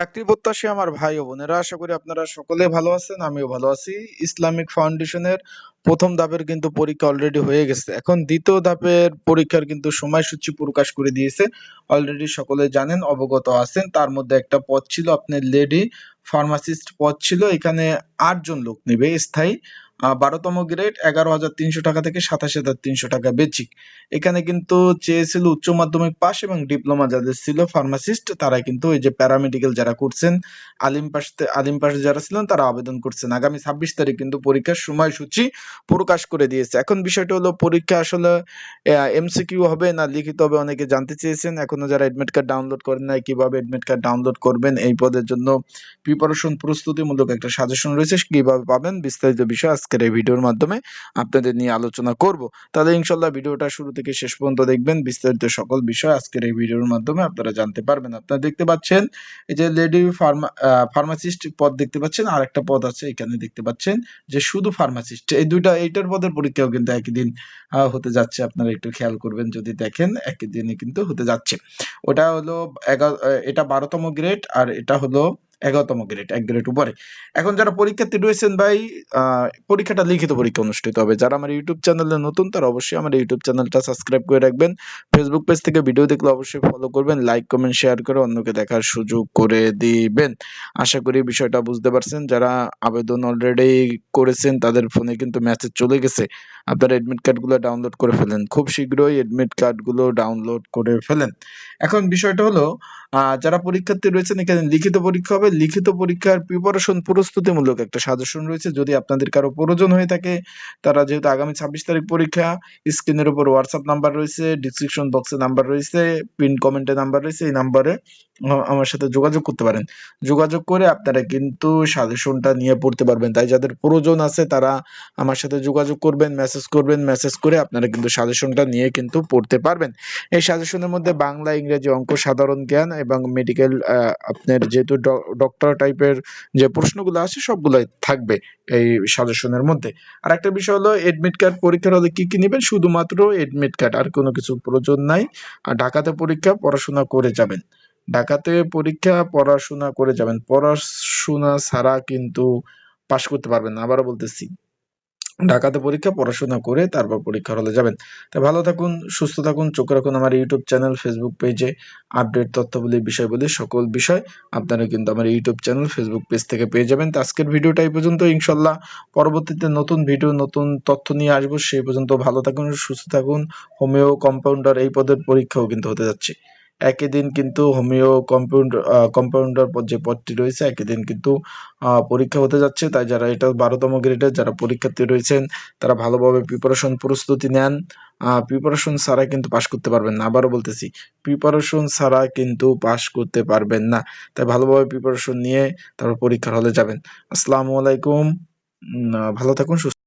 চাকরি প্রত্যাশী আমার ভাই ও বোনেরা, আশা করি আপনারা সকলে ভালো আছেন, আমিও ভালো আছি। ইসলামিক ফাউন্ডেশনের প্রথম ধাপের কিন্তু পরীক্ষা অলরেডি হয়ে গেছে। এখন দ্বিতীয় ধাপের পরীক্ষার কিন্তু সময়সূচি প্রকাশ করে দিয়েছে। অলরেডি সকলে জানেন, অবগত আছেন। তার মধ্যে একটা পদ ছিল, আপনার লেডি ফার্মাসিস্ট পদ ছিল। এখানে আটজন লোক নেবে, স্থায়ী। বারোতম গ্রেড এগারো হাজার তিনশো টাকা থেকে সাতাশ হাজার তিনশো টাকা বেচিক এখানে কিন্তু চেয়েছিল উচ্চ মাধ্যমিক পাস এবং ডিপ্লোমা যাদের ছিল ফার্মাসিস্ট তারা কিন্তু এই যে প্যারামেডিক্যাল যারা করছেন, আলিম পাস আলিম পাস যারা ছিলেন, তারা আবেদন করছেন। আগামী ছাব্বিশ তারিখ কিন্তু পরীক্ষার সময়সূচি প্রকাশ করে দিয়েছে। এখন বিষয়টা হলো, পরীক্ষা আসলে এমসিকিউ হবে না লিখিত হবে অনেকে জানতে চেয়েছেন। এখনও যারা এডমিট কার্ড ডাউনলোড করেন নাই, কীভাবে এডমিট কার্ড ডাউনলোড করবেন, এই পদের জন্য প্রিপারেশন প্রস্তুতিমূলক একটা সাজেশন রয়েছে, কীভাবে পাবেন, বিস্তারিত বিষয় আজকের এই ভিডিওর মাধ্যমে আপনাদের নিয়ে আলোচনা করব। তাহলে ইনশাল্লাহ ভিডিওটা শুরু থেকে শেষ পর্যন্ত দেখবেন। বিস্তারিত সকল বিষয় আজকের এই ভিডিওর মাধ্যমে আপনারা জানতে পারবেন। আপনারা দেখতে পাচ্ছেন, এই যে লেডি ফার্মা ফার্মাসিস্ট পদ দেখতে পাচ্ছেন আর একটা পদ আছে এখানে দেখতে পাচ্ছেন যে শুধু ফার্মাসিস্ট। এই দুইটা, এইটার পদের পরীক্ষাও কিন্তু একই দিন হতে যাচ্ছে। আপনারা একটু খেয়াল করবেন, যদি দেখেন একই দিনে কিন্তু হতে যাচ্ছে। ওটা হলো এটা বারোতম গ্রেড আর এটা হলো এগারোতম গ্রেড এক গ্রেড উপরে। এখন যারা পরীক্ষার্থী রয়েছেন ভাই পরীক্ষাটা লিখিত পরীক্ষা অনুষ্ঠিত হবে। যারা আমার ইউটিউব চ্যানেলে নতুন, তারা অবশ্যই আমার ইউটিউব চ্যানেলটা সাবস্ক্রাইব করে রাখবেন। ফেসবুক পেজ থেকে ভিডিও দেখলে অবশ্যই ফলো করবেন লাইক কমেন্ট শেয়ার করে অন্যকে দেখার সুযোগ করে দিবেন। আশা করি বিষয়টা বুঝতে পারছেন। যারা আবেদন অলরেডি করেছেন, তাদের ফোনে কিন্তু মেসেজ চলে গেছে। আপনারা এডমিট কার্ডগুলো ডাউনলোড করে ফেলেন। খুব শীঘ্রই অ্যাডমিট কার্ডগুলো ডাউনলোড করে ফেলেন। এখন বিষয়টা হলো যারা পরীক্ষার্থী রয়েছেন, এখানে লিখিত পরীক্ষা হবে। লিখিত পরীক্ষার প্রিপারেশন প্রস্তুতিমূলক একটা সাজেশন রয়েছে। যদি আপনাদের কারও প্রয়োজন হয়ে থাকে, তারা যেহেতু আগামী ছাব্বিশ তারিখ পরীক্ষা স্ক্রিনের উপর হোয়াটসঅ্যাপ নাম্বার রয়েছে ডিসক্রিপশন বক্সে নাম্বার রয়েছে পিন কমেন্টে নাম্বার রয়েছে, এই নাম্বারে আমার সাথে যোগাযোগ করতে পারেন। যোগাযোগ করে আপনারা কিন্তু সাজেশনটা নিয়ে পড়তে পারবেন। তাই যাদের প্রয়োজন আছে, তারা আমার সাথে যোগাযোগ করবেন মেসেজ করবেন মেসেজ করে আপনারা কিন্তু সাজেশনটা নিয়ে কিন্তু পড়তে পারবেন। এই সাজেশনের মধ্যে বাংলা, ইংরেজি অঙ্ক, সাধারণ জ্ঞান এবং মেডিকেল আপনার যেহেতু ডক্টর টাইপের যে প্রশ্নগুলো আছে সবগুলোই থাকবে এই সাজেশনের মধ্যে। আর একটা বিষয় হলো এডমিট কার্ড পরীক্ষার হলে কি কি নেবেন? শুধুমাত্র এডমিট কার্ড আর কোনো কিছু প্রয়োজন নাই। আর ঢাকাতে পরীক্ষা, পড়াশোনা করে যাবেন। ঢাকাতে পরীক্ষা, পড়াশোনা করে যাবেন। পড়াশোনা ছাড়া কিন্তু পাশ করতে পারবেন না। আবারও বলতেছি ঢাকাতে পরীক্ষা, পড়াশোনা করে তারপর পরীক্ষার হলে যাবেন। তা ভালো থাকুন, সুস্থ থাকুন, চোখ রাখুন আমার ইউটিউব চ্যানেল ফেসবুক পেজে আপডেট তথ্যবলী, বিষয়বলী, সকল বিষয় আপনারা কিন্তু আমার ইউটিউব চ্যানেল ফেসবুক পেজ থেকে পেয়ে যাবেন। তো আজকের ভিডিওটা এই পর্যন্ত, ইনশাল্লাহ পরবর্তীতে নতুন ভিডিও, নতুন তথ্য নিয়ে আসব সেই পর্যন্ত ভালো থাকুন, সুস্থ থাকুন। হোমিও কম্পাউন্ডার এই পদের পরীক্ষাও কিন্তু হতে যাচ্ছে। একই দিন কিন্তু হোমিও কম্পাউন্ডার কম্পাউন্ডার যে পদটি রয়েছে, একই দিন কিন্তু পরীক্ষা হতে যাচ্ছে। তাই যারা এটা বারোতম গ্রেডের, যারা পরীক্ষার্থী রয়েছেন, তারা ভালোভাবে প্রিপারেশন প্রস্তুতি নেন। প্রিপারেশন ছাড়া কিন্তু পাশ করতে পারবেন না। আবারও বলতেছি প্রিপারেশন ছাড়া কিন্তু পাশ করতে পারবেন না। তাই ভালোভাবে প্রিপারেশন নিয়ে তারপর পরীক্ষার হলে যাবেন। আসসালামু আলাইকুম। ভালো থাকুন, সুস্থ